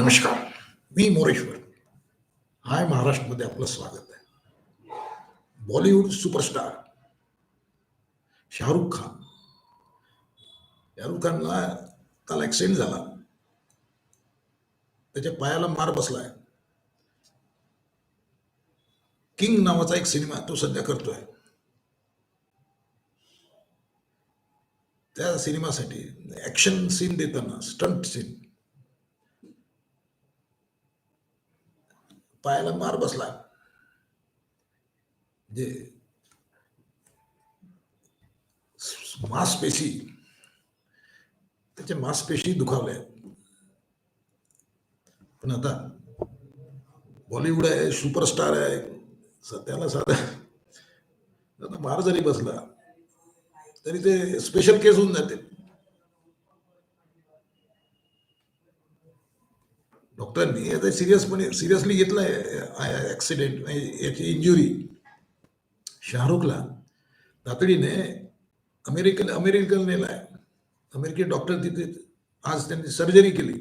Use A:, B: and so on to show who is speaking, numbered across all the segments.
A: नमस्कार मी मोरेश्वर. हाय महाराष्ट्रमध्ये आपलं स्वागत आहे. Bollywood superstar Shahrukh Khan. Shahrukh खानला काल ॲक्सिडेंट झाला. त्याच्या पायाला मार बसलाय. किंग नावाचा एक सिनेमा तो सध्या करतोय. त्या सिनेमासाठी ॲक्शन सीन देताना स्टंट सीन पायाला मार बसला. म्हणजे मांसपेशी त्याच्या मांसपेशी दुखावल्या पण आता बॉलिवूड आहे सुपरस्टार आहे सध्याला साधा आता मार जरी बसला तरी ते स्पेशल केस होऊन जाते डॉक्टरांनी आता सिरियसपणे सिरियसली घेतलंय. ॲक्सिडेंट याची इंजुरी शाहरुखला तातडीने अमेरिकन अमेरिकन नेलाय अमेरिकी डॉक्टर तिथे आज त्यांनी सर्जरी केली.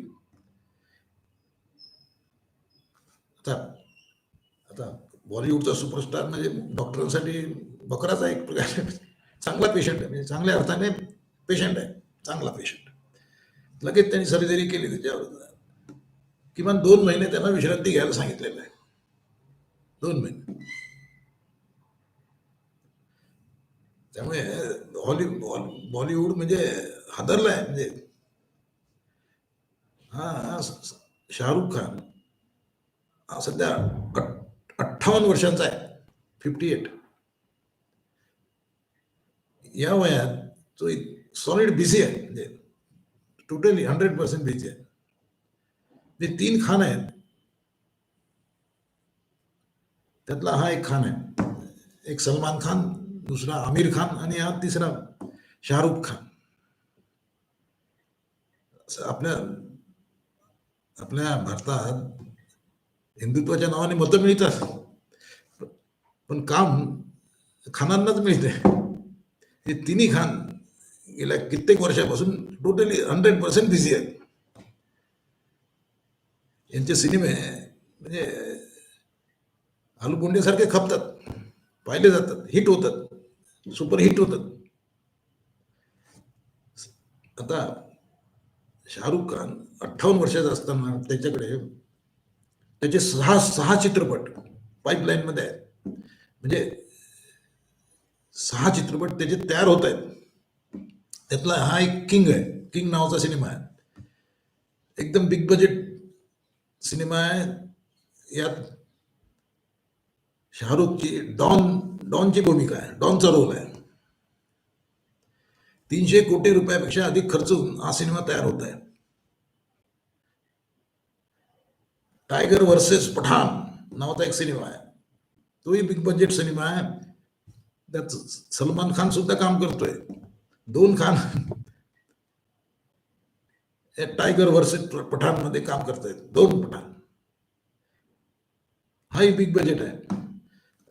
A: आता आता बॉलिवूडचा सुपरस्टार म्हणजे डॉक्टरांसाठी बकराचा एक प्रकार. चांगला पेशंट आहे. म्हणजे चांगल्या अर्थाने पेशंट आहे. चांगला पेशंट लगेच त्यांनी सर्जरी केली त्याच्यावर. किमान दोन महिने त्यांना विश्रांती घ्यायला सांगितलेलं आहे. दोन महिने. त्यामुळे हॉली बॉल- बॉलिवूड म्हणजे हादरला म्हणजे. हा शाहरुख खान हा सध्या अठ्ठावन्न वर्षांचा आहे. फिफ्टी एट या वयात तो सॉलिड बिझी आहे. म्हणजे टोटली हंड्रेड पर्सेंट बिझी आहे. जे तीन खान आहेत त्यातला हा एक खान आहे. एक सलमान खान दुसरा आमिर खान आणि हा तिसरा शाहरुख खान. असं आपल्या आपल्या भारतात हिंदुत्वाच्या नावाने मतं मिळतात. पण काम खानांनाच मिळते. हे तिन्ही खान गेल्या कित्येक वर्षापासून टोटली हंड्रेड पर्सेंट बिझी आहेत. यांचे सिनेमे म्हणजे आलूबोंडेसारखे खपतात पाहिले जातात हिट होतात सुपर हिट होतात. आता शाहरुख खान अठ्ठावन्न वर्षाचा असताना त्याच्याकडे त्याचे सहा सहा चित्रपट पाईपलाईनमध्ये आहेत. म्हणजे सहा चित्रपट त्याचे तयार होत आहेत. त्यातला हा एक किंग आहे किंग नावाचा सिनेमा आहे. एकदम बिग बजेट सिनेमा आहे यात शाहरुखची डॉन डॉनची भूमिका आहे डॉनचा रोल आहे तीनशे कोटी रुपयापेक्षा अधिक खर्च हा सिनेमा तयार होत आहे. टायगर वर्सेस पठाण नावाचा एक सिनेमा आहे. तोही बिग बजेट सिनेमा आहे. त्यात सलमान खान सुद्धा काम करतोय. दोन खान टायगर वर्सेस पठाणमध्ये काम करतायत दोन पठाण. हाही बिग बजेट आहे.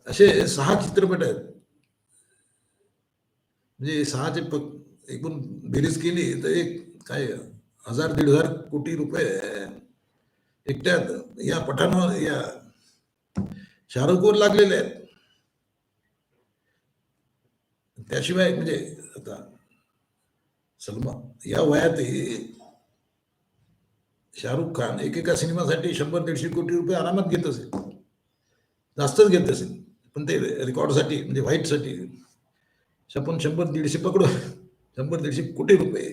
A: असे सहा चित्रपट आहेत. म्हणजे सहाचे प एकूण बेरीज केली तर एक काय हजार दीड हजार कोटी रुपये एकट्यात या पठाणावर या शाहरुखवर लागलेले आहेत. त्याशिवाय म्हणजे आता सलमान या वयातही शाहरुख खान एकेका सिनेमासाठी शंभर दीडशे कोटी रुपये आरामात घेत असेल. जास्तच घेत असेल. पण ते रेकॉर्डसाठी म्हणजे व्हाईटसाठी आपण शंभर दीडशे पकडू शंभर दीडशे कोटी रुपये.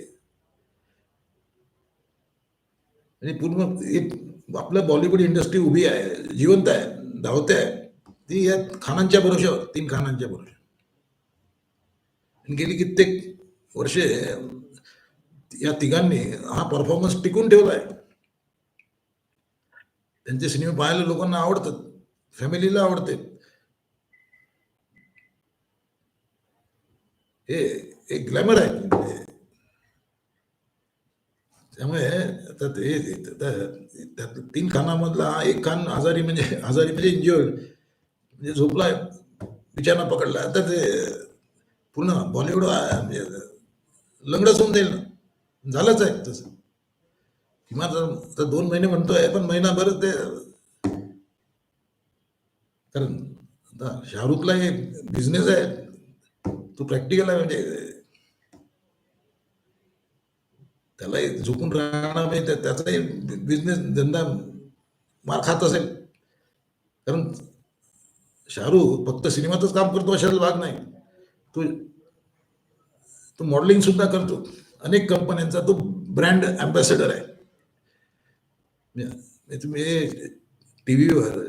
A: आणि पूर्ण एक आपलं बॉलिवूड इंडस्ट्री उभी आहे जिवंत आहे धावते आहे. ती या खानांच्या भरोशावर तीन खानांच्या भरोशावर आणि गेली कित्येक वर्षे या तिघांनी हा परफॉर्मन्स टिकून ठेवला आहे. त्यांचे सिनेमे पाहायला लोकांना आवडतात. फॅमिलीला आवडते. हे एक ग्लॅमर आहे. त्यामुळे आता ते त्या- त्यात तीन खानामधला हा एक खान आजारी म्हणजे आजारी म्हणजे इंजुअर्ड म्हणजे झोपला बिचारा पकडला. आता ते पूर्ण बॉलिवूड म्हणजे लंगडच होऊन जाईल ना. झालंच आहे तसं. किमान जर- तर दोन महिने म्हणतोय पण महिनाभर ते कारण आता शाहरुखला हे बिझनेस आहे. तो प्रॅक्टिकल आहे म्हणजे त्यालाही झोपून राहणार म्हणजे त्याचा त्याचाही बिझनेस धंदा मार खात असेल. कारण शाहरुख फक्त सिनेमातच काम करतो अशाच भाग नाही. तो तो मॉडेलिंग सुद्धा करतो. अनेक कंपन्यांचा तो ब्रँड अँबॅसेडर आहे. तुम्ही टी व्हीवर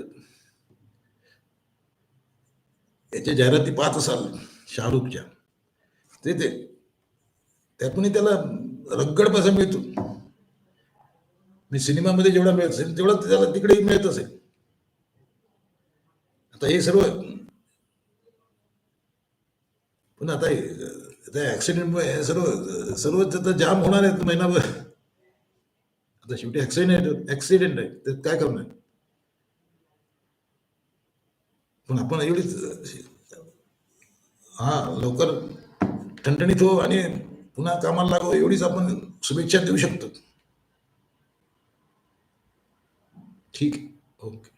A: याच्या जाहिराती पाहत असाल शाहरुखच्या. ते ते त्यातूनही त्याला रगड पैसा मिळतो. मी सिनेमामध्ये जेवढा मिळत असेल तेवढा त्याला तिकडेही मिळत असेल. आता हे सर्व पण आता हे- त्या हे सर्व सर्वच आता जाम होणार आहेत महिनाभर. आता शेवटी ऍक्सिडेंट ऍक्सिडेंट आहे तर काय करणार पण आपण एवढीच हा लवकर ठणठणीत हो आणि पुन्हा कामाला लागो एवढीच आपण शुभेच्छा देऊ शकतो ठीक ओके